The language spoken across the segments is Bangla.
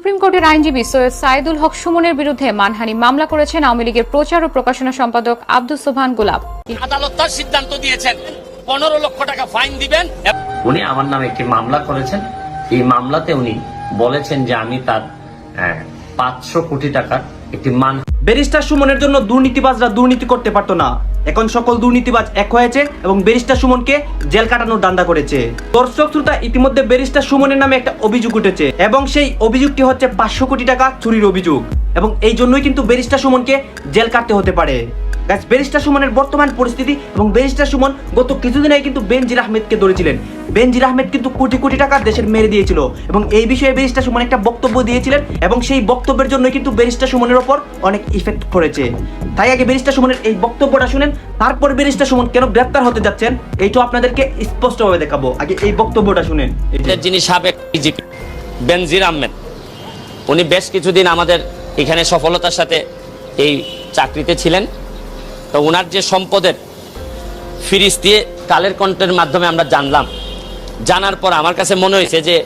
সুপ্রিম কোর্টের আইনজীবী সৈয়দ সাইদুল হক সুমনের বিরুদ্ধে মানহানি মামলা করেছেন আওয়ামী লীগের প্রচার ও প্রকাশনা সম্পাদক আব্দুল সোবহান গোলাপ। আদালত তার সিদ্ধান্ত দিয়েছেন। পনেরো লক্ষ টাকা ফাইন দিবেন। উনি আমার নামে একটি মামলা করেছেন। এই মামলাতে উনি বলেছেন যে আমি তার পাঁচশো কোটি টাকার একটি মান ব্যারিস্টার সুমনের জন্য দুর্নীতিবাজরা দুর্নীতি করতে পারতো না। এখন সকল দুর্নীতিবাজ এক হয়েছে এবং ব্যারিস্টার সুমনকে জেল কাটানোর দান্দা করেছে। দর্শক শ্রোতা, ইতিমধ্যে ব্যারিস্টার সুমনের নামে একটা অভিযোগ উঠেছে এবং সেই অভিযোগটি হচ্ছে পাঁচশো কোটি টাকা চুরির অভিযোগ এবং এই জন্যই কিন্তু ব্যারিস্টার সুমনকে জেল কাটতে হতে পারে। গাছ ব্যারিস্টার সুমনের বর্তমান পরিস্থিতি এবং ব্যারিস্টার সুমন গত কিছুদিন আগে কিন্তু বেনজির আহমেদকে ধরেছিলেন। বেনজির আহমেদ কিন্তু কোটি কোটি টাকা দেশের মেরে দিয়েছিল এবং এই বিষয়ে ব্যারিস্টার সুমন একটা বক্তব্য দিয়েছিলেন এবং সেই বক্তব্যের জন্য কিন্তু ব্যারিস্টার সুমনের ওপর অনেক ইফেক্ট পড়েছে তাই আগে ব্যারিস্টার সুমনের এই বক্তব্যটা শুনেন, তারপর ব্যারিস্টার সুমন কেন গ্রেপ্তার হতে যাচ্ছেন, এইটাও আপনাদেরকে স্পষ্টভাবে দেখাবো। আগে এই বক্তব্যটা শুনেন। যিনি সাবেক ডিজিপি বেনজির আহমেদ উনি বেশ কিছুদিন আমাদের এখানে সফলতার সাথে এই চাকরিতে ছিলেন। তো ওনার যে সম্পদের ফিরিস দিয়ে কালের কণ্ঠের মাধ্যমে আমরা জানলাম। জানার পর আমার কাছে মনে হয়েছে যে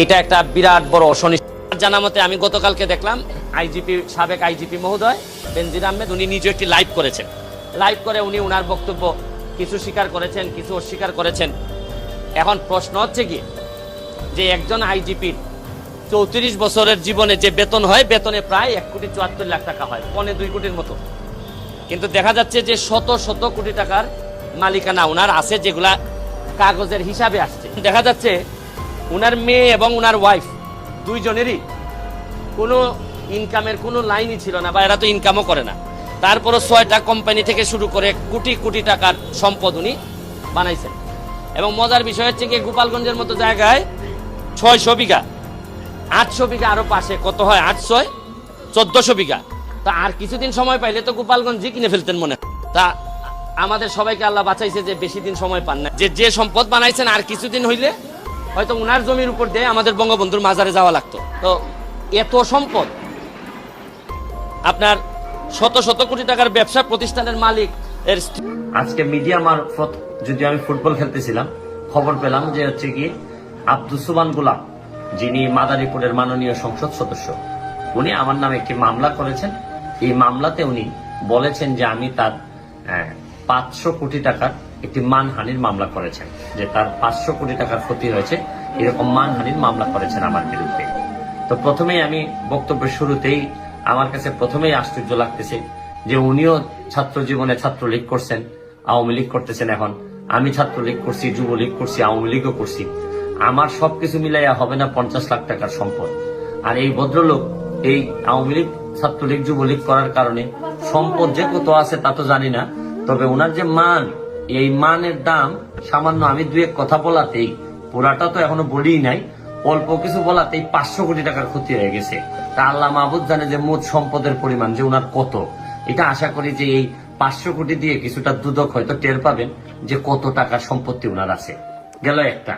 এটা একটা বিরাট বড় অসনিশ্চিত জানা মতে আমি গতকালকে দেখলাম আইজিপি, সাবেক আইজিপি মহোদয় বেনজির আহমেদ, উনি নিজে একটি লাইভ করেছেন। লাইভ করে উনি ওনার বক্তব্য কিছু স্বীকার করেছেন, কিছু অস্বীকার করেছেন। এখন প্রশ্ন হচ্ছে কি যে একজন আইজিপির চৌত্রিশ বছরের জীবনে যে বেতন হয়, বেতনে প্রায় এক কোটি চুয়াত্তর লাখ টাকা হয়, পনে দুই কোটির মতো। কিন্তু দেখা যাচ্ছে যে শত শত কোটি টাকার মালিকানা ওনার আছে, যেগুলা কাগজের হিসাবে আসছে। দেখা যাচ্ছে ওনার মেয়ে এবং ওনার ওয়াইফ দুইজনেরই কোনো ইনকামের কোনো লাইনই ছিল না বা এরা তো ইনকামও করে না। তারপরও ছয়টা কোম্পানি থেকে শুরু করে কোটি কোটি টাকার সম্পদ উনি বানাইছেন। এবং মজার বিষয় হচ্ছে কি গোপালগঞ্জের মতো জায়গায় ছয়শো বিঘা, আটশো বিঘা আরও পাশে, কত হয়? আটশো, চোদ্দশো বিঘা। তা আর কিছুদিন সময় পাইলে তো গোপালগঞ্জই কিনে ফেলতেন মনে তা আমাদের সবাইকে আল্লাহ বাঁচাইছে যে বেশি দিন সময় পান না। যে যে সম্পদ বানাইছেন আর কিছুদিন হইলে হয়তো উনার জমির উপর দিয়ে আমাদের বঙ্গবন্ধুর মাজারে যাওয়া লাগতো। তো এত সম্পদ, আপনার শত শত কোটি টাকার ব্যবসা প্রতিষ্ঠানের মালিক এর আজকে মিডিয়া মারফত যদি আমি ফুটবল খেলতেছিলাম, খবর পেলাম যে হচ্ছে কি আব্দুল সুবান গোলাম, যিনি মাদারীপুরের মাননীয় সংসদ সদস্য, উনি আমার নামে একটি মামলা করেছেন। এই মামলাতে উনি বলেছেন যে আমি তার পাঁচশো কোটি টাকার একটি মানহানির মামলা করেছেন, যে তার পাঁচশো কোটি টাকার ক্ষতি হয়েছে, এরকম মানহানির মামলা করেছেন আমার বিরুদ্ধে। তো প্রথমেই আমি বক্তব্যের শুরুতেই আমার কাছে প্রথমেই আশ্চর্য লাগতেছে যে উনিও ছাত্র জীবনে ছাত্রলীগ করছেন, আওয়ামী লীগ করতেছেন এখন। আমি ছাত্রলীগ করছি, যুবলীগ করছি, আওয়ামী লীগও করছি। আমার সবকিছু মিলাইয়া হবে না পঞ্চাশ লাখ টাকার সম্পদ। আর এই ভদ্রলোক এই আওয়ামী লীগ, ছাত্রলীগ, যুবলীগ করার কারণে সম্পদ যে কত আছে তা তো জানি না। তবে ওনার যে মান, এই মানের দাম, সামান্য আমি দু এক কথা বলাতেই, পুরাটা তো এখনও বলি নাই, অল্প কিছু বলাতেই পাঁচশো কোটি টাকার ক্ষতি হয়ে গেছে। তা আল্লাহ মাহবুদ জানে যে মোট সম্পদের পরিমাণ যে ওনার কত। এটা আশা করি যে এই পাঁচশো কোটি দিয়ে কিছুটা দুদক হয়তো টের পাবেন যে কত টাকার সম্পত্তি ওনার আছে। গেল একটা।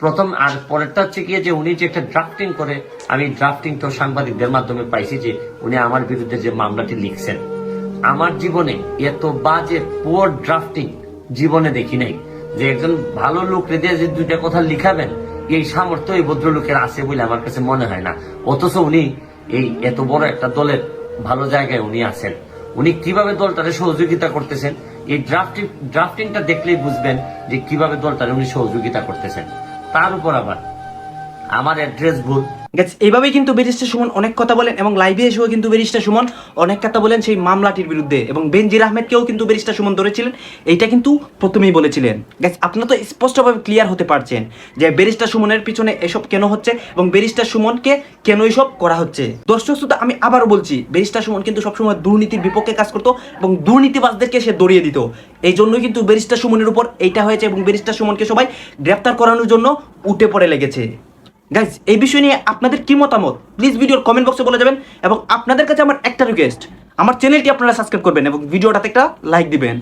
প্রথম আর পরেরটা হচ্ছে গিয়ে যে উনি যে একটা ড্রাফটিং করে, আমি ড্রাফটিং তো সাংবাদিকদের মাধ্যমে পাইছি যে উনি আমার বিরুদ্ধে যে মামলাটি লিখছেন। আমার জীবনে এত বাজে পুয়ার ড্রাফটিং জীবনে দেখি নাই। যে একজন ভালো লোক রেদে যে দুইটা কথা লিখাবেন, এই সামর্থ্য এই ভদ্রলোকের আছে বলে আমার কাছে মনে হয় না। অথচ উনি এই এত বড় একটা দলের ভালো জায়গায় উনি আছেন। উনি কীভাবে দলটারে সহযোগিতা করতেছেন? এই ড্রাফটিং ড্রাফটিংটা দেখলেই বুঝবেন যে কীভাবে দলটারে উনি সহযোগিতা করতেছেন। তার উপর আবার। আমার অ্যাড্রেস ভুল। গেছে এইভাবেই কিন্তু ব্যারিস্টার সুমন অনেক কথা বলেন এবং লাইভে এসেও কিন্তু ব্যারিস্টার সুমন অনেক কথা বলেন সেই মামলাটির বিরুদ্ধে। এবং বেনজির আহমেদকেও কিন্তু ব্যারিস্টার সুমন ধরেছিলেন। এইটা কিন্তু প্রথমেই বলেছিলেন। গ্যাস আপনারা তো স্পষ্টভাবে ক্লিয়ার হতে পারছেন যে ব্যারিস্টার সুমনের পিছনে এসব কেন হচ্ছে এবং ব্যারিস্টার সুমনকে কেন এসব করা হচ্ছে। দর্শক শ্রোতা, আমি আবারও বলছি, ব্যারিস্টার সুমন কিন্তু সবসময় দুর্নীতির বিপক্ষে কাজ করতো এবং দুর্নীতিবাজদেরকে সে দড়িয়ে দিত। এই জন্যই কিন্তু ব্যারিস্টার সুমনের উপর এইটা হয়েছে এবং ব্যারিস্টার সুমনকে সবাই গ্রেপ্তার করানোর জন্য উঠে পড়ে লেগেছে। গাইজ এই বিষয় নিয়ে আপনাদের কি মতামত? প্লিজ ভিডিওর কমেন্ট বক্সে বলে যাবেন এবং আপনাদের কাছে আমার একটা রিকোয়েস্ট আমার চ্যানেলটি আপনারা সাবস্ক্রাইব করবেন এবং ভিডিওটাতে একটা লাইক দিবেন।